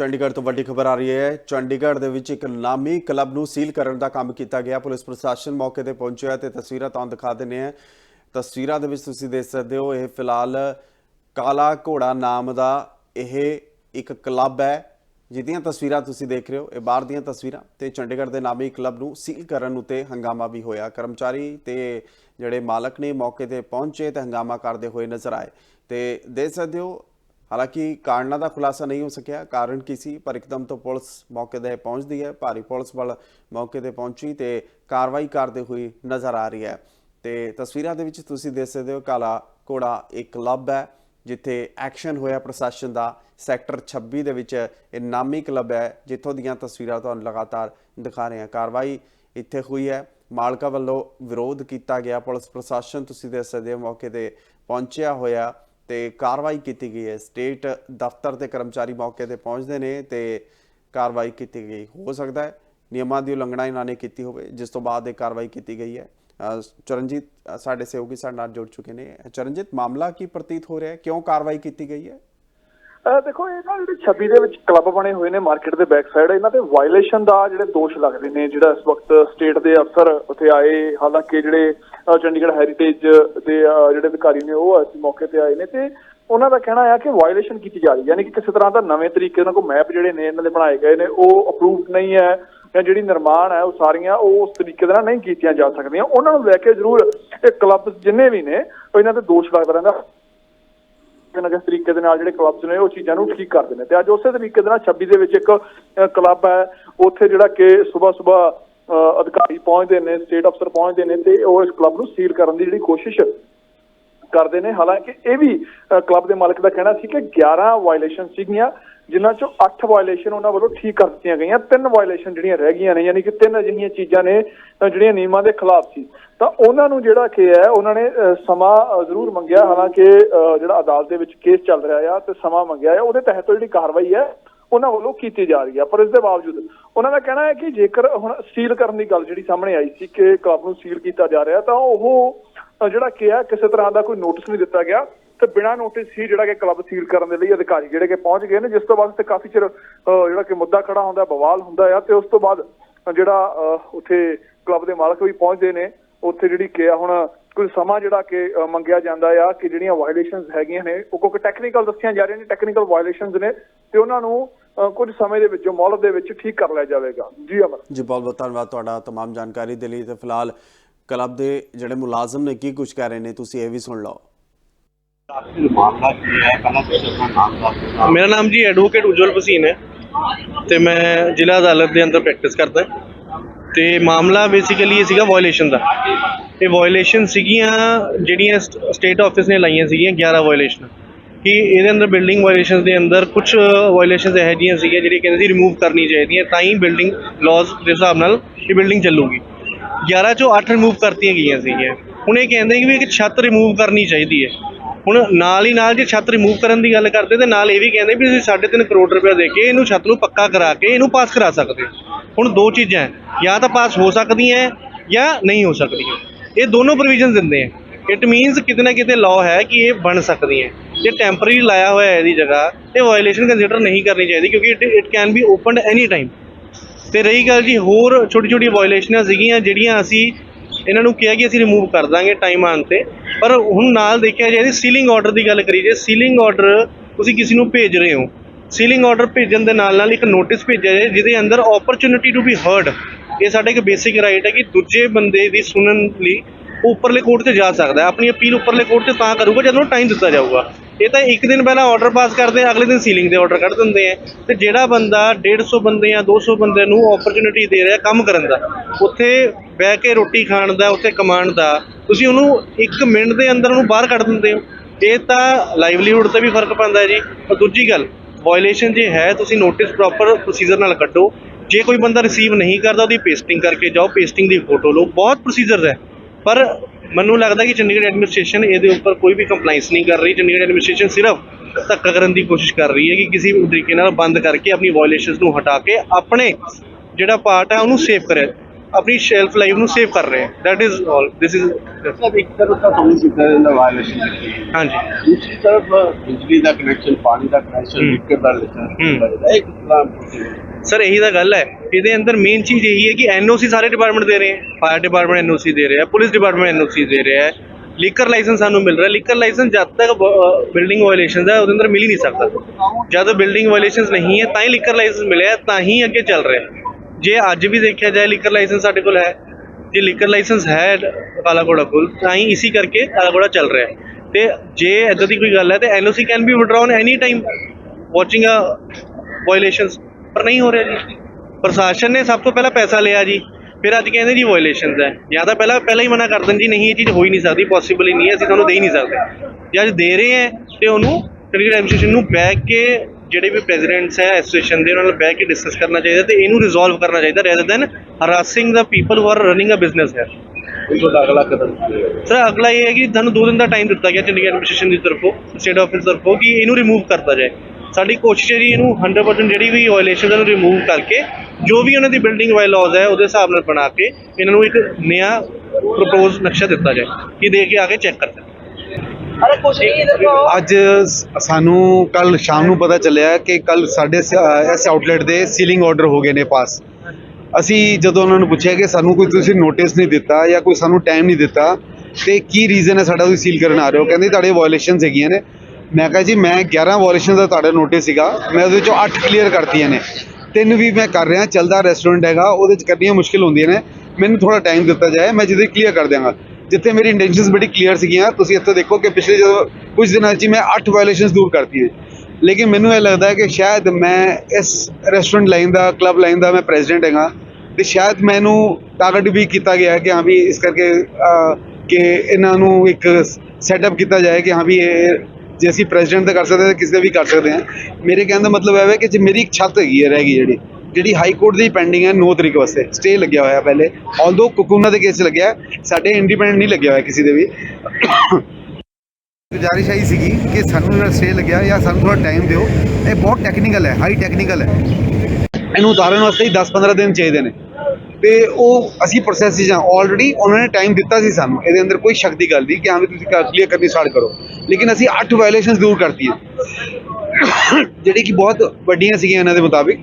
ਚੰਡੀਗੜ੍ਹ ਤੋਂ ਵੱਡੀ ਖਬਰ ਆ ਰਹੀ ਹੈ। ਚੰਡੀਗੜ੍ਹ ਦੇ ਵਿੱਚ ਇੱਕ ਨਾਮੀ ਕਲੱਬ ਨੂੰ ਸੀਲ ਕਰਨ ਦਾ ਕੰਮ ਕੀਤਾ ਗਿਆ। ਪੁਲਿਸ ਪ੍ਰਸ਼ਾਸਨ ਮੌਕੇ ਤੇ ਪਹੁੰਚਿਆ ਤੇ ਤਸਵੀਰਾਂ ਤੁਹਾਨੂੰ ਦਿਖਾ ਦਿੰਨੇ ਆ ਤਸਵੀਰਾਂ ਦੇ ਵਿੱਚ ਤੁਸੀਂ ਦੇਖ ਸਕਦੇ ਹੋ, ਇਹ ਫਿਲਹਾਲ ਕਾਲਾ ਘੋੜਾ ਨਾਮ ਦਾ ਇਹ ਇੱਕ ਕਲੱਬ ਹੈ। ਜਿਹਦੀਆਂ ਤਸਵੀਰਾਂ ਤੁਸੀਂ ਦੇਖ ਰਹੇ ਹੋ, ਇਹ ਬਾਹਰ ਦੀਆਂ ਤਸਵੀਰਾਂ ਤੇ ਚੰਡੀਗੜ੍ਹ ਦੇ ਨਾਮੀ ਕਲੱਬ ਨੂੰ ਸੀਲ ਕਰਨ ਉਤੇ ਹੰਗਾਮਾ ਵੀ ਹੋਇਆ। ਕਰਮਚਾਰੀ ਤੇ ਜਿਹੜੇ ਮਾਲਕ ਨੇ ਮੌਕੇ ਤੇ ਪਹੁੰਚੇ ਤੇ ਹੰਗਾਮਾ ਕਰਦੇ ਹੋਏ ਨਜ਼ਰ ਆਏ। ਤੇ ਦੇਖ ਸਕਦੇ ਹੋ ਹਾਲਾਂਕਿ ਕਾਰਨਾਂ ਦਾ ਖੁਲਾਸਾ ਨਹੀਂ ਹੋ ਸਕਿਆ, ਕਾਰਨ ਕੀ ਸੀ? ਪਰ ਇੱਕਦਮ ਤੋਂ ਪੁਲਿਸ ਮੌਕੇ ਤੇ ਪਹੁੰਚਦੀ ਹੈ, ਭਾਰੀ ਪੁਲਿਸ ਬਲ ਮੌਕੇ ਤੇ ਪਹੁੰਚੀ ਤੇ ਕਾਰਵਾਈ ਕਰਦੇ ਹੋਈ ਨਜ਼ਰ ਆ ਰਹੀ ਹੈ। ਤੇ ਤਸਵੀਰਾਂ ਦੇ ਵਿੱਚ ਤੁਸੀਂ ਦੇਖ ਸਕਦੇ ਹੋ, ਕਾਲਾ ਘੋੜਾ ਇੱਕ ਕਲੱਬ ਹੈ, ਜਿੱਥੇ ਐਕਸ਼ਨ ਹੋਇਆ ਪ੍ਰਸ਼ਾਸਨ ਦਾ। ਸੈਕਟਰ 26 ਦੇ ਵਿੱਚ ਇਹ ਨਾਮੀ ਕਲੱਬ ਹੈ, ਜਿੱਥੋਂ ਦੀਆਂ ਤਸਵੀਰਾਂ ਤੁਹਾਨੂੰ ਲਗਾਤਾਰ ਦਿਖਾ ਰਹੇ ਹਾਂ। ਕਾਰਵਾਈ ਇੱਥੇ ਹੋਈ ਹੈ। ਮਾਲਕਾ ਵੱਲੋਂ ਵਿਰੋਧ ਕੀਤਾ ਗਿਆ। ਪੁਲਿਸ ਪ੍ਰਸ਼ਾਸਨ, ਤੁਸੀਂ ਦੇਖ ਸਕਦੇ ਹੋ, ਮੌਕੇ ਤੇ ਪਹੁੰਚਿਆ ਹੋਇਆ। ਤੇ ਕਾਰਵਾਈ ਕੀਤੀ ਗਈ ਹੈ। ਸਟੇਟ ਦਫ਼ਤਰ ਦੇ ਕਰਮਚਾਰੀ ਮੌਕੇ ਤੇ ਪਹੁੰਚਦੇ ਨੇ ਤੇ ਕਾਰਵਾਈ ਕੀਤੀ ਗਈ। ਹੋ ਸਕਦਾ ਹੈ ਨਿਯਮਾਂ ਦੀ ਉਲੰਘਣਾ ਇਹਨਾਂ ਨੇ ਕੀਤੀ ਹੋਵੇ, ਜਿਸ ਤੋਂ ਬਾਅਦ ਇਹ ਕਾਰਵਾਈ ਕੀਤੀ ਗਈ ਹੈ। ਚਰਨਜੀਤ ਸਾਡੇ ਸਹਿਯੋਗੀ ਸਾਡੇ ਨਾਲ ਜੁੜ ਚੁੱਕੇ ਨੇ। ਚਰਨਜੀਤ, ਮਾਮਲਾ ਕੀ ਪ੍ਰਤੀਤ ਹੋ ਰਿਹਾ ਹੈ? ਕਿਉਂ ਕਾਰਵਾਈ ਕੀਤੀ ਗਈ ਹੈ? ਦੇਖੋ, ਇਹ ਨਾ ਜਿਹੜੇ 26 ਦੇ ਵਿੱਚ ਕਲੱਬ ਬਣੇ ਹੋਏ ਨੇ ਮਾਰਕੀਟ ਦੇ ਬੈਕ ਸਾਈਡ ਇਹਨਾਂ ਤੇ ਵਾਇਲੇਸ਼ਨ ਦਾ ਜਿਹੜੇ ਦੋਸ਼ ਲੱਗਦੇ ਨੇ, ਜਿਹੜਾ ਇਸ ਵਕਤ ਸਟੇਟ ਦੇ ਅਫਸਰ ਉੱਥੇ ਆਏ। ਹਾਲਾਂਕਿ ਜਿਹੜੇ ਚੰਡੀਗੜ੍ਹ ਹੈਰੀਟੇਜ ਦੇ ਜਿਹੜੇ ਅਧਿਕਾਰੀ ਨੇ, ਉਹ ਇਸ ਮੌਕੇ ਤੇ ਆਏ ਨੇ ਤੇ ਉਹਨਾਂ ਦਾ ਕਹਿਣਾ ਹੈ ਕਿ ਵਾਇਲੇਸ਼ਨ ਕੀਤੀ ਜਾ ਰਹੀ ਯਾਨੀ ਕਿ ਕਿਸੇ ਤਰ੍ਹਾਂ ਦਾ ਨਵੇਂ ਤਰੀਕੇ ਨਾਲ ਕੋਈ ਮੈਪ ਜਿਹੜੇ ਨੇ, ਇਹਨਾਂ ਦੇ ਬਣਾਏ ਗਏ ਨੇ, ਉਹ ਅਪਰੂਵਡ ਨਹੀਂ ਹੈ ਜਾਂ ਜਿਹੜੀ ਨਿਰਮਾਣ ਹੈ, ਉਹ ਸਾਰੀਆਂ ਉਹ ਉਸ ਤਰੀਕੇ ਦੇ ਨਾਲ ਨਹੀਂ ਕੀਤੀਆਂ ਜਾ ਸਕਦੀਆਂ। ਉਹਨਾਂ ਨੂੰ ਲੈ ਕੇ ਜ਼ਰੂਰ ਇਹ ਕਲੱਬ ਜਿੰਨੇ ਵੀ ਨੇ ਇਹਨਾਂ ਤੇ ਦੋਸ਼ ਲੱਗਦਾ ਰਹਿੰਦਾ। ਕਿਸੇ ਨਾ ਕਿਸੇ ਤਰੀਕੇ ਦੇ ਨਾਲ ਜਿਹੜੇ ਕਲੱਬਸ ਨੇ ਉਹ ਚੀਜ਼ਾਂ ਨੂੰ ਠੀਕ ਕਰਦੇ ਨੇ। ਤੇ ਅੱਜ ਉਸੇ ਤਰੀਕੇ ਦੇ ਨਾਲ 26 ਦੇ ਵਿੱਚ ਇੱਕ ਕਲੱਬ ਹੈ। ਉੱਥੇ ਜਿਹੜਾ ਕਿ ਸਵੇਰ ਸਵੇਰ ਅਧਿਕਾਰੀ ਪਹੁੰਚਦੇ ਨੇ ਸਟੇਟ ਅਫਸਰ ਪਹੁੰਚਦੇ ਨੇ ਤੇ ਉਹ ਇਸ ਕਲੱਬ ਨੂੰ ਸੀਲ ਕਰਨ ਦੀ ਜਿਹੜੀ ਕੋਸ਼ਿਸ਼ ਕਰਦੇ ਨੇ। ਹਾਲਾਂਕਿ ਇਹ ਵੀ ਕਲੱਬ ਦੇ ਮਾਲਕ ਦਾ ਕਹਿਣਾ ਸੀ ਕਿ 11 ਵਾਇਲੇਸ਼ਨ ਸੀਗੀਆਂ। ਜਿਨ੍ਹਾਂ ਚੋਂ 8 ਵਾਇਲੇਸ਼ਨ ਉਹਨਾਂ ਵੱਲੋਂ ਠੀਕ ਕਰ ਦਿੱਤੀਆਂ ਗਈਆਂ। ਤਿੰਨ ਵਾਇਲੇਸ਼ਨ ਜਿਹੜੀਆਂ ਰਹਿ ਗਈਆਂ ਨੇ, ਯਾਨੀ ਕਿ ਤਿੰਨ ਅਜਿਹੀਆਂ ਚੀਜ਼ਾਂ ਨੇ ਜਿਹੜੀਆਂ ਨਿਯਮਾਂ ਦੇ ਖਿਲਾਫ ਸੀ। ਤਾਂ ਉਹਨਾਂ ਨੂੰ ਜਿਹੜਾ ਕਿ ਹੈ, ਉਹਨਾਂ ਨੇ ਸਮਾਂ ਜ਼ਰੂਰ ਮੰਗਿਆ। ਹਾਲਾਂਕਿ ਜਿਹੜਾ ਅਦਾਲਤ ਦੇ ਵਿੱਚ ਕੇਸ ਚੱਲ ਰਿਹਾ ਆ ਤੇ ਸਮਾਂ ਮੰਗਿਆ ਆ, ਉਹਦੇ ਤਹਿਤ ਜਿਹੜੀ ਕਾਰਵਾਈ ਹੈ, ਉਹਨਾਂ ਵੱਲੋਂ ਕੀਤੀ ਜਾ ਰਹੀ ਹੈ ਪਰ ਇਸ ਦੇ ਬਾਵਜੂਦ ਉਹਨਾਂ ਦਾ ਕਹਿਣਾ ਹੈ ਕਿ ਜੇਕਰ ਹੁਣ ਸੀਲ ਕਰਨ ਦੀ ਗੱਲ ਜਿਹੜੀ ਸਾਹਮਣੇ ਆਈ ਸੀ ਕਿ ਕਲੱਬ ਨੂੰ ਸੀਲ ਕੀਤਾ ਜਾ ਰਿਹਾ, ਤਾਂ ਉਹ ਜਿਹੜਾ ਕਿ ਹੈ ਕਿਸੇ ਤਰ੍ਹਾਂ ਦਾ ਕੋਈ ਨੋਟਿਸ ਨਹੀਂ ਦਿੱਤਾ ਗਿਆ। ਤੇ ਬਿਨਾਂ ਨੋਟਿਸ ਹੀ ਜਿਹੜਾ ਕਿ ਕਲੱਬ ਸੀਲ ਕਰਨ ਦੇ ਲਈ ਅਧਿਕਾਰੀ ਜਿਹੜੇ ਕਿ ਪਹੁੰਚ ਗਏ ਨੇ ਜਿਸ ਤੋਂ ਬਾਅਦ ਤੇ ਕਾਫੀ ਚਿਰ ਅ, ਜਿਹੜਾ ਕਿ ਮੁੱਦਾ ਖੜਾ ਹੁੰਦਾ ਬਵਾਲ ਹੁੰਦਾ ਆ ਤੇ ਉਸ ਤੋਂ ਬਾਅਦ ਅ, ਜਿਹੜਾ ਅ, ਉੱਥੇ ਕਲੱਬ ਦੇ ਮਾਲਕ ਵੀ ਪਹੁੰਚਦੇ ਨੇ ਉੱਥੇ ਜਿਹੜੀ ਕਿ ਆ ਹੁਣ ਕੁਝ ਸਮਾਂ ਜਿਹੜਾ ਕਿ ਅ, ਮੰਗਿਆ ਜਾਂਦਾ ਆ ਕਿ ਜਿਹੜੀਆਂ ਵਾਇਲੇਸ਼ਨਸ ਹੈਗੀਆਂ ਨੇ ਉਹ ਕਿਉਂਕਿ ਟੈਕਨੀਕਲ ਦੱਸੀਆਂ ਜਾ ਰਹੀਆਂ ਨੇ ਟੈਕਨੀਕਲ ਵਾਇਲੇਸ਼ਨਸ ਨੇ ਤੇ ਉਹਨਾਂ ਨੂੰ ਅ, ਕੁਝ ਸਮੇਂ ਦੇ ਵਿੱਚ ਮੌਲਤ ਦੇ ਵਿੱਚ ਠੀਕ ਕਰ ਲਿਆ ਜਾਵੇਗਾ ਜੀ ਅਮਰ ਜੀ ਬਹੁਤ ਬਹੁਤ ਧੰਨਵਾਦ ਤੁਹਾਡਾ तमाम ਜਾਣਕਾਰੀ ਦੇ ਲਈ ਤੇ ਫਿਲਹਾਲ ਕਲੱਬ ਦੇ ਜਿਹੜੇ ਮੁਲਾਜ਼ਮ ਨੇ ਕੀ ਕੁਝ ਕਹਿ ਰਹੇ ਨੇ ਤੁਸੀਂ ਇਹ ਵੀ ਸੁਣ ਲਓ ਮੇਰਾ ਨਾਮ ਜੀ ਐਡਵੋਕੇਟ ਉਜਵਲ ਭਸੀਨ ਹੈ ਤੇ ਮੈਂ ਜ਼ਿਲ੍ਹਾ ਅਦਾਲਤ ਦੇ ਅੰਦਰ ਪ੍ਰੈਕਟਿਸ ਕਰਦਾ ਤੇ ਮਾਮਲਾ ਬੇਸਿਕਲੀ ਇਹ ਸੀਗਾ ਵਾਇਓਲੇਸ਼ਨ ਦਾ। ਇਹ ਵਾਇਓਲੇਸ਼ਨ ਸੀਗੀਆਂ ਜਿਹੜੀਆਂ ਸਟੇਟ ਆਫਿਸ ਨੇ ਲਾਈਆਂ ਸੀਗੀਆਂ 11 ਵਾਇਲੇਸ਼ਨ ਕਿ ਇਹਦੇ ਅੰਦਰ ਬਿਲਡਿੰਗ ਵਾਇਲੇਸ਼ਨਸ ਦੇ ਅੰਦਰ ਕੁਝ ਵਾਇਲੇਸ਼ਨਸ ਇਹੋ ਜਿਹੀਆਂ ਸੀਗੀਆਂ ਜਿਹੜੀਆਂ ਕਹਿੰਦੇ ਸੀ ਰਿਮੂਵ ਕਰਨੀ ਚਾਹੀਦੀਆਂ, ਤਾਂ ਹੀ ਬਿਲਡਿੰਗ ਲਾਜ਼ ਦੇ ਹਿਸਾਬ ਨਾਲ ਇਹ ਬਿਲਡਿੰਗ ਚੱਲੂਗੀ। 11 ਚੋਂ 8 ਰਿਮੂਵ ਕਰਤੀਆਂ ਗਈਆਂ ਸੀਗੀਆਂ। ਹੁਣ ਇਹ ਕਹਿੰਦੇ ਕਿ ਵੀ ਇੱਕ ਛੱਤ ਰਿਮੂਵ ਕਰਨੀ ਚਾਹੀਦੀ ਹੈ। ਹੁਣ ਨਾਲ ਹੀ ਨਾਲ ਜੇ ਛੱਤ ਰਿਮੂਵ ਕਰਨ ਦੀ ਗੱਲ ਕਰਦੇ ਤੇ ਨਾਲ ਇਹ ਵੀ ਕਹਿੰਦੇ ਵੀ ਅਸੀਂ 3.5 ਕਰੋੜ ਰੁਪਏ ਦੇ ਕੇ ਇਹਨੂੰ ਛੱਤ ਨੂੰ ਪੱਕਾ ਕਰਾ ਕੇ ਇਹਨੂੰ ਪਾਸ ਕਰਾ ਸਕਦੇ ਹੁਣ ਦੋ ਚੀਜ਼ਾਂ ਜਾਂ ਤਾਂ ਪਾਸ ਹੋ ਸਕਦੀਆਂ ਜਾਂ ਨਹੀਂ ਹੋ ਸਕਦੀਆਂ। ਇਹ ਦੋਨੋਂ ਪ੍ਰੋਵੀਜ਼ਨ ਦਿੰਦੇ ਆ ਇਟ ਮੀਨਸ ਕਿਤੇ ਨਾ ਕਿਤੇ ਲਾਅ ਹੈ ਕਿ ਇਹ ਬਣ ਸਕਦੀ ਹੈ। ਜੇ ਟੈਂਪਰੇਰੀ ਲਾਇਆ ਹੋਇਆ ਹੈ ਇਹਦੀ ਜਗ੍ਹਾ ਤੇ ਵਾਇਲੇਸ਼ਨ ਕੰਸੀਡਰ ਨਹੀਂ ਕਰਨੀ ਚਾਹੀਦੀ ਕਿਉਂਕਿ it can be opened any time ਤੇ ਰਹੀ ਗੱਲ ਜੀ ਹੋਰ ਛੋਟੀ ਛੋਟੀ ਵਾਇਲੇਸ਼ਨਾਂ ਸੀਗੀਆਂ ਜਿਹੜੀਆਂ ਅਸੀਂ ਇਹਨਾਂ ਨੂੰ ਕਿਹਾ ਕਿ ਅਸੀਂ ਰਿਮੂਵ ਕਰ ਦਾਂਗੇ ਟਾਈਮ ਆਉਣ ਤੇ। ਪਰ ਹੁਣ ਨਾਲ ਦੇਖਿਆ ਜਾਏ ਸੀਲਿੰਗ ਆਰਡਰ ਦੀ ਗੱਲ ਕਰੀ ਜੇ ਸੀਲਿੰਗ ਆਰਡਰ ਤੁਸੀਂ ਕਿਸੇ ਨੂੰ ਭੇਜ ਰਹੇ ਹੋ ਸੀਲਿੰਗ ਆਰਡਰ ਭੇਜਣ ਦੇ ਨਾਲ ਨਾਲ ਇੱਕ ਨੋਟਿਸ ਭੇਜਿਆ ਜਾਏ ਜਿਹਦੇ ਅੰਦਰ ਓਪਰਚੁਨਿਟੀ ਟੂ ਬੀ ਹਰਡ ਇਹ ਸਾਡਾ ਇੱਕ ਬੇਸਿਕ ਰਾਈਟ ਹੈ ਕਿ ਦੂਜੇ ਬੰਦੇ ਦੀ ਸੁਣਨ ਲਈ ਉਹ ਉੱਪਰਲੇ ਕੋਰਟ 'ਚ ਜਾ ਸਕਦਾ ਆਪਣੀ ਅਪੀਲ ਉੱਪਰਲੇ ਕੋਰਟ 'ਚ ਤਾਂ ਕਰੂਗਾ ਜਦੋਂ ਟਾਈਮ ਦਿੱਤਾ ਜਾਊਗਾ। ਇਹ ਤਾਂ ਇੱਕ ਦਿਨ ਪਹਿਲਾਂ ਆਰਡਰ ਪਾਸ ਕਰਦੇ ਅਗਲੇ ਦਿਨ ਸੀਲਿੰਗ ਦੇ ਆਰਡਰ ਕੱਢ ਦਿੰਦੇ ਆ। ਤੇ ਜਿਹੜਾ ਬੰਦਾ 150 ਬੰਦੇ ਜਾਂ 200 ਬੰਦੇ ਨੂੰ ਓਪਰਚੁਨਿਟੀ ਦੇ ਰਿਹਾ ਕੰਮ ਕਰਨ ਦਾ, ਉੱਥੇ ਬਹਿ ਕੇ ਰੋਟੀ ਖਾਣ ਦਾ, ਉੱਥੇ ਕਮਾਉਣ ਦਾ ਤੁਸੀਂ ਉਹਨੂੰ 1 ਮਿੰਟ ਦੇ ਅੰਦਰ ਉਹਨੂੰ ਬਾਹਰ ਕੱਢ ਦਿੰਦੇ ਹੋ। ਇਹ ਤਾਂ ਲਾਈਵਲੀਹੁੱਡ ਤੇ ਵੀ ਫ਼ਰਕ ਪੈਂਦਾ ਜੀ। ਪਰ ਦੂਜੀ ਗੱਲ ਵਾਇਲੇਸ਼ਨ ਜੇ ਹੈ, ਤੁਸੀਂ ਨੋਟਿਸ ਪ੍ਰੋਪਰ ਪ੍ਰੋਸੀਜਰ ਨਾਲ ਕੱਢੋ। ਜੇ ਕੋਈ ਬੰਦਾ ਰਿਸੀਵ ਨਹੀਂ ਕਰਦਾ, ਉਹਦੀ ਪੇਸਟਿੰਗ ਕਰਕੇ ਜਾਓ ਪੇਸਟਿੰਗ ਦੀ ਫੋਟੋ ਲਓ। ਬਹੁਤ ਪ੍ਰੋਸੀਜਰਸ ਹੈ। ਪਰ ਮੈਨੂੰ ਲੱਗਦਾ ਕਿ ਚੰਡੀਗੜ੍ਹ ਐਡਮਿਨਿਸਟ੍ਰੇਸ਼ਨ ਇਹਦੇ ਉੱਪਰ ਕੋਈ ਵੀ ਕੰਪਲਾਈਂਸ ਨਹੀਂ ਕਰ ਰਹੀ। ਚੰਡੀਗੜ੍ਹ ਐਡਮਿਨਿਸਟ੍ਰੇਸ਼ਨ ਸਿਰਫ ਧੱਕਾ ਕਰਨ ਦੀ ਕੋਸ਼ਿਸ਼ ਕਰ ਰਹੀ ਹੈ ਕਿ ਕਿਸੇ ਵੀ ਤਰੀਕੇ ਨਾਲ ਬੰਦ ਕਰਕੇ ਆਪਣੀ ਵਾਇਲੇਸ਼ਨਸ ਨੂੰ ਹਟਾ ਕੇ ਆਪਣੇ ਜਿਹੜਾ ਪਾਰਟ ਹੈ, ਉਹਨੂੰ ਸੇਫ ਕਰੇ। ਆਪਣੀ ਸ਼ੈਲਫ ਲਾਈਫ ਨੂੰ ਸੇਵ ਕਰ ਰਹੇ ਹੈ। That is all this is sir ਇੱਕ ਤਰਫ ਤਾਂ ਤੁਹਾਨੂੰ ਕਿਤਾ ਦਾ ਵਾਇਲੇਸ਼ਨ। ਹਾਂਜੀ। ਦੂਸਰੀ ਤਰਫ ਬਿਜਲੀ ਦਾ ਕਨੈਕਸ਼ਨ ਪਾਣੀ ਦਾ ਕਨੈਕਸ਼ਨ। ਲਿਕਰ ਦਾ ਤਰ੍ਹਾਂ ਸਰ ਇਹੀ ਤਾਂ ਗੱਲ ਹੈ। ਇਹਦੇ ਅੰਦਰ ਮੇਨ ਚੀਜ਼ ਇਹੀ ਹੈ ਕਿ ਐਨਓਸੀ ਸਾਰੇ ਡਿਪਾਰਟਮੈਂਟ ਦੇ ਰਹੇ ਹੈ। ਫਾਇਰ ਡਿਪਾਰਟਮੈਂਟ ਐਨਓਸੀ ਦੇ ਰਿਹਾ ਹੈ ਪੁਲਿਸ ਡਿਪਾਰਟਮੈਂਟ ਐਨਓਸੀ ਦੇ ਰਿਹਾ ਹੈ। ਲੀਕਰ ਲਾਇਸੈਂਸ ਸਾਨੂੰ ਮਿਲ ਰਿਹਾ ਲੀਕਰ ਲਾਇਸੈਂਸ ਜਦ ਤੱਕ ਬਿਲਡਿੰਗ ਵਾਇਲੇਸ਼ਨਸ ਹੈ ਉਹਦੇ ਅੰਦਰ ਮਿਲ ਹੀ ਨਹੀਂ ਸਕਦਾ। ਜਦ ਬਿਲਡਿੰਗ ਵਾਇਲੇਸ਼ਨਸ ਨਹੀਂ ਹੈ ਤਾਂ ਹੀ ਲੀਕਰ ਲਾਇਸੈਂਸ ਮਿਲਿਆ ਤਾਂ ਹੀ ਅੱਗੇ ਚੱਲ ਰਿਹਾ। ਜੇ ਅੱਜ ਵੀ ਦੇਖਿਆ ਜਾਏ ਲਿਕਰ ਲਾਇਸੈਂਸ ਸਾਡੇ ਕੋਲ ਹੈ, ਜੇ ਲਿਕਰ ਲਾਇਸੈਂਸ ਹੈ ਕਾਲਾਗੋੜਾ ਕੋਲ, ਤਾਂ ਹੀ ਇਸੀ ਕਰਕੇ ਕਾਲਾ ਘੋੜਾ ਚੱਲ ਰਿਹਾ ਹੈ। ਤੇ ਜੇ ਇਦਾਂ ਦੀ ਕੋਈ ਗੱਲ ਹੈ, ਤੇ NOC can be withdrawn any time watching uh violations ਪਰ ਨਹੀਂ ਹੋ ਰਿਹਾ ਜੀ। ਪ੍ਰਸ਼ਾਸਨ ਨੇ ਸਭ ਤੋਂ ਪਹਿਲਾਂ ਪੈਸਾ ਲਿਆ ਜੀ, ਫਿਰ ਅੱਜ ਕਹਿੰਦੇ ਜੀ ਵਾਇਲੇਸ਼ਨਸ ਹੈ। ਜਾਂ ਤਾਂ ਪਹਿਲਾਂ ਪਹਿਲਾਂ ਹੀ ਮਨਾ ਕਰ ਦੇਣ ਜੀ, ਨਹੀਂ ਇਹ ਚੀਜ਼ ਹੋ ਹੀ ਨਹੀਂ ਸਕਦੀ ਪੋਸੀਬਲ ਹੀ ਨਹੀਂ ਹੈ, ਅਸੀਂ ਤੁਹਾਨੂੰ ਦੇ ਹੀ ਨਹੀਂ ਸਕਦੇ। ਜੇ ਅੱਜ ਦੇ ਰਹੇ ਹੈ, ਤੇ ਉਹਨੂੰ ਚੰਡੀਗੜ੍ਹ ਐਡਮਿਨਿਸਟ੍ਰੇਸ਼ਨ ਨੂੰ ਬੈਠ ਕੇ ਜਿਹੜੇ ਵੀ ਪ੍ਰੈਜ਼ੀਡੈਂਟਸ ਹੈ ਐਸੋਸੀਏਸ਼ਨ ਦੇ ਉਹਨਾਂ ਨਾਲ ਬੈਠ ਕੇ ਡਿਸਕਸ ਕਰਨਾ ਚਾਹੀਦਾ ਤੇ ਇਹਨੂੰ ਰਿਜ਼ੋਲਵ ਕਰਨਾ ਚਾਹੀਦਾ rather than harassing the people who are running a business ਹੈ। ਤੁਹਾਡਾ ਅਗਲਾ ਕਦਮ ਸਰ ਅਗਲਾ ਇਹ ਹੈ ਕਿ ਸਾਨੂੰ 2 ਦਿਨ ਦਾ ਟਾਈਮ ਦਿੱਤਾ ਗਿਆ ਚੰਡੀਗੜ੍ਹ ਐਡਮਿਨਿਸਟ੍ਰੇਸ਼ਨ ਦੀ ਤਰਫੋਂ ਸਟੇਟ ਆਫਿਸ ਤਰਫੋਂ ਕਿ ਇਹਨੂੰ ਰਿਮੂਵ ਕਰਤਾ ਜਾਏ। ਸਾਡੀ ਕੋਸ਼ਿਸ਼ ਹੈ ਜੀ ਇਹਨੂੰ 100% ਜਿਹੜੀ ਵੀ ਵਾਇਲੇਸ਼ਨ ਨੂੰ ਰਿਮੂਵ ਕਰਕੇ ਜੋ ਵੀ ਉਹਨਾਂ ਦੀ ਬਿਲਡਿੰਗ ਵਾਈ ਲਾਜ਼ ਹੈ ਉਹਦੇ ਹਿਸਾਬ ਨਾਲ ਬਣਾ ਕੇ ਇਹਨਾਂ ਨੂੰ ਇੱਕ ਨਵਾਂ ਪ੍ਰਪੋਜ਼ ਨਕਸ਼ਾ ਦਿੱਤਾ ਜਾਏ ਕਿ ਦੇ ਕੇ ਆ ਕੇ ਚੈੱਕ ਕਰ ਸਕਣ। ਅੱਜ ਸ- ਸਾਨੂੰ ਕੱਲ ਸ਼ਾਮ ਨੂੰ ਪਤਾ ਚੱਲਿਆ ਕਿ ਕੱਲ ਸਾਡੇ ਇਸ ਆਊਟਲੈਟ ਦੇ ਸੀਲਿੰਗ ਆਰਡਰ ਹੋ ਗਏ ਨੇ ਪਾਸ। ਅਸੀਂ ਜਦੋਂ ਉਹਨਾਂ ਨੂੰ ਪੁੱਛਿਆ ਕਿ ਸਾਨੂੰ ਕੋਈ ਤੁਸੀਂ ਨੋਟਿਸ ਨਹੀਂ ਦਿੱਤਾ ਜਾਂ ਕੋਈ ਸਾਨੂੰ ਟਾਈਮ ਨਹੀਂ ਦਿੱਤਾ, ਤੇ ਕੀ ਰੀਜ਼ਨ ਹੈ ਸਾਡਾ ਤੁਸੀਂ ਸੀਲ ਕਰਨ ਆ ਰਹੇ ਹੋ? ਕਹਿੰਦੇ ਤੁਹਾਡੇ ਵਾਇਲੇਸ਼ਨਸ ਹੈਗੀਆਂ ਨੇ। ਮੈਂ ਕਿਹਾ ਜੀ, ਮੈਂ 11 ਵਾਇਲੇਸ਼ਨ ਦਾ ਤੁਹਾਡਾ ਨੋਟਿਸ ਸੀਗਾ। ਮੈਂ ਉਹਦੇ ਵਿੱਚੋਂ 8 ਕਲੀਅਰ ਕਰਤੀਆਂ ਨੇ। ਤਿੰਨ ਵੀ ਮੈਂ ਕਰ ਰਿਹਾ, ਚੱਲਦਾ ਰੈਸਟੋਰੈਂਟ ਹੈਗਾ, ਉਹਦੇ ਚ ਕਰਨੀਆਂ ਮੁਸ਼ਕਿਲ ਹੁੰਦੀਆਂ ਨੇ। ਮੈਨੂੰ ਥੋੜਾ ਟਾਈਮ ਦਿੱਤਾ ਜਾਏ, ਮੈਂ ਜਿਹਦੇ ਕਲੀਅਰ ਕਰ ਦਿਆਂਗਾ। ਜਿੱਥੇ ਮੇਰੀ ਇੰਟੈਂਸ਼ਨਸ ਬੜੀ ਕਲੀਅਰ ਸੀਗੀਆਂ, ਤੁਸੀਂ ਇੱਥੇ ਦੇਖੋ ਕਿ ਪਿਛਲੇ ਜਦੋਂ ਕੁਝ ਦਿਨਾਂ 'ਚ ਹੀ ਮੈਂ 8 ਵਾਇਲੇਸ਼ਨਸ ਦੂਰ ਕਰਤੀਆਂ ਲੇਕਿਨ ਮੈਨੂੰ ਇਹ ਲੱਗਦਾ ਹੈ ਕਿ ਸ਼ਾਇਦ ਮੈਂ ਇਸ ਰੈਸਟੋਰੈਂਟ ਲਾਈਨ ਦਾ ਕਲੱਬ ਲਾਈਨ ਦਾ ਮੈਂ ਪ੍ਰੈਜ਼ੀਡੈਂਟ ਹੈਗਾ। ਤੇ ਸ਼ਾਇਦ ਮੈਨੂੰ ਟਾਰਗੇਟ ਵੀ ਕੀਤਾ ਗਿਆ ਹੈ ਕਿ ਹਾਂ ਵੀ ਇਸ ਕਰਕੇ ਕਿ ਇਹਨਾਂ ਨੂੰ ਇੱਕ ਸੈਟਅਪ ਕੀਤਾ ਜਾਏ ਕਿ ਹਾਂ ਵੀ ਇਹ ਜੇ ਅਸੀਂ ਪ੍ਰੈਜ਼ੀਡੈਂਟ ਦਾ ਕਰ ਸਕਦੇ ਹਾਂ, ਕਿਸੇ ਦਾ ਵੀ ਕਰ ਸਕਦੇ ਹਾਂ। ਮੇਰੇ ਕਹਿਣ ਦਾ ਮਤਲਬ ਇਹ ਹੈ ਕਿ ਜੇ ਮੇਰੀ ਇੱਕ ਛੱਤ ਹੈਗੀ ਹੈ ਰਹਿ ਗਈ ਜਿਹੜੀ ਜਿਹੜੀ ਹਾਈ ਕੋਰਟ ਦੀ ਪੈਂਡਿੰਗ ਹੈ 9 ਤਰੀਕ ਵਾਸਤੇ। ਸਟੇ ਲੱਗਿਆ ਹੋਇਆ ਪਹਿਲੇ। ਆਲਦੋ ਕੁਕੂਨਾ ਦੇ ਕੇਸ ਲੱਗਿਆ ਸਾਡੇ ਇੰਡੀਪੈਂਡੈਂਟ ਨਹੀਂ ਲੱਗਿਆ ਹੋਇਆ ਕਿਸੇ ਦੇ ਵੀ। ਗੁਜ਼ਾਰਿਸ਼ ਆਈ ਸੀਗੀ ਕਿ ਸਾਨੂੰ ਜਿਹੜਾ ਸਟੇ ਲੱਗਿਆ ਜਾਂ ਸਾਨੂੰ ਥੋੜਾ ਟਾਈਮ ਦਿਓ। ਇਹ ਬਹੁਤ ਟੈਕਨੀਕਲ ਹੈ ਹਾਈ ਟੈਕਨੀਕਲ ਹੈ। ਇਹਨੂੰ ਉਤਾਰਨ ਵਾਸਤੇ ਹੀ 10-15 ਦਿਨ ਚਾਹੀਦੇ ਨੇ। ਤੇ ਉਹ ਅਸੀਂ ਪ੍ਰੋਸੈਸ 'ਚ ਹਾਂ। ਆਲਰੇਡੀ ਉਹਨਾਂ ਨੇ ਟਾਈਮ ਦਿੱਤਾ ਸੀ ਸਾਨੂੰ। ਇਹਦੇ ਅੰਦਰ ਕੋਈ ਸ਼ੱਕ ਦੀ ਗੱਲ ਨਹੀਂ ਕਿ ਹਾਂ ਵੀ ਤੁਸੀਂ ਕਲੀਅਰ ਕਰਨੀ ਸਟਾਰਟ ਕਰੋ। ਲੇਕਿਨ ਅਸੀਂ 8 ਵਾਇਲੇਸ਼ਨਸ ਦੂਰ ਕਰਤੀਆਂ। ਜਿਹੜੀ ਕਿ ਬਹੁਤ ਵੱਡੀਆਂ ਸੀਗੀਆਂ ਇਹਨਾਂ ਦੇ ਮੁਤਾਬਿਕ।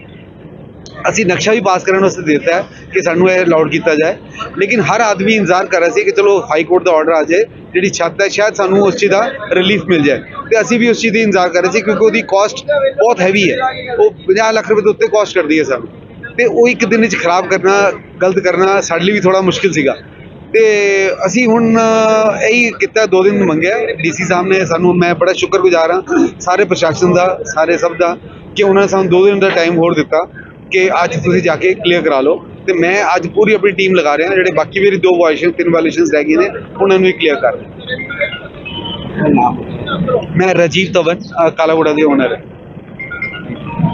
ਅਸੀਂ ਨਕਸ਼ਾ ਵੀ ਪਾਸ ਕਰਨ ਵਾਸਤੇ ਦਿੱਤਾ ਹੈ ਕਿ ਸਾਨੂੰ ਇਹ ਅਲਾਉਡ ਕੀਤਾ ਜਾਏ। ਲੇਕਿਨ ਹਰ ਆਦਮੀ ਇੰਤਜ਼ਾਰ ਕਰ ਰਿਹਾ ਸੀ ਕਿ ਚਲੋ ਹਾਈ ਕੋਰਟ ਦਾ ਆਰਡਰ ਆ ਜਾਏ, ਜਿਹੜੀ ਛੱਤ ਹੈ, ਸ਼ਾਇਦ ਸਾਨੂੰ ਉਸ ਚੀਜ਼ ਦਾ ਰਿਲੀਫ ਮਿਲ ਜਾਏ। ਤੇ ਅਸੀਂ ਵੀ ਉਸ ਚੀਜ਼ ਦੀ ਇੰਤਜ਼ਾਰ ਕਰ ਰਹੇ ਸੀ ਕਿਉਂਕਿ ਉਹਦੀ ਕਾਸਟ ਬਹੁਤ ਹੈਵੀ ਹੈ। ਉਹ 50 ਲੱਖ ਰੁਪਏ ਦੇ ਉੱਤੇ ਕਾਸਟ ਕਰਦੀ ਹੈ ਸਾਨੂੰ। ਤੇ ਉਹ ਇੱਕ ਦਿਨ ਵਿੱਚ ਖਰਾਬ ਕਰਨਾ, ਗਲਤ ਕਰਨਾ ਸਾਡੇ ਲਈ ਵੀ ਥੋੜਾ ਮੁਸ਼ਕਿਲ ਸੀਗਾ। ਤੇ ਅਸੀਂ ਹੁਣ ਇਹੀ ਕੀਤਾ, ਦੋ ਦਿਨ ਮੰਗਿਆ। ਡੀਸੀ ਸਾਹਿਬ ਨੇ ਸਾਨੂੰ, ਮੈਂ ਬੜਾ ਸ਼ੁਕਰਗੁਜ਼ਾਰ ਹਾਂ, ਸਾਰੇ ਪ੍ਰਸ਼ਾਸਨ ਦਾ, ਸਾਰੇ ਸਭ ਦਾ, ਕਿ ਉਹਨਾਂ ਨੇ ਸਾਨੂੰ ਦੋ ਦਿਨ ਦਾ ਟਾਈਮ ਹੋਰ ਦਿੱਤਾ। ਕਿ ਅੱਜ ਤੁਸੀਂ ਜਾ ਕੇ ਕਲੀਅਰ ਕਰਾ ਲਓ ਤੇ ਮੈਂ ਅੱਜ ਪੂਰੀ ਆਪਣੀ ਟੀਮ ਲਗਾ ਰਿਹਾ ਜਿਹੜੇ ਬਾਕੀ ਮੇਰੀ ਦੋ ਵਾਇਲੇਸ਼ਨ ਤਿੰਨ ਵਾਇਲੇਸ਼ਨਸ ਰਹਿ ਗਈਆਂ ਨੇ ਉਹਨਾਂ ਨੂੰ ਵੀ ਕਲੀਅਰ ਕਰ ਮੈਂ ਰਾਜੀਵ ਤਵਨ ਅ, ਕਾਲਾਗੁੜਾ ਦੇ ਓਨਰ ਹਾਂ।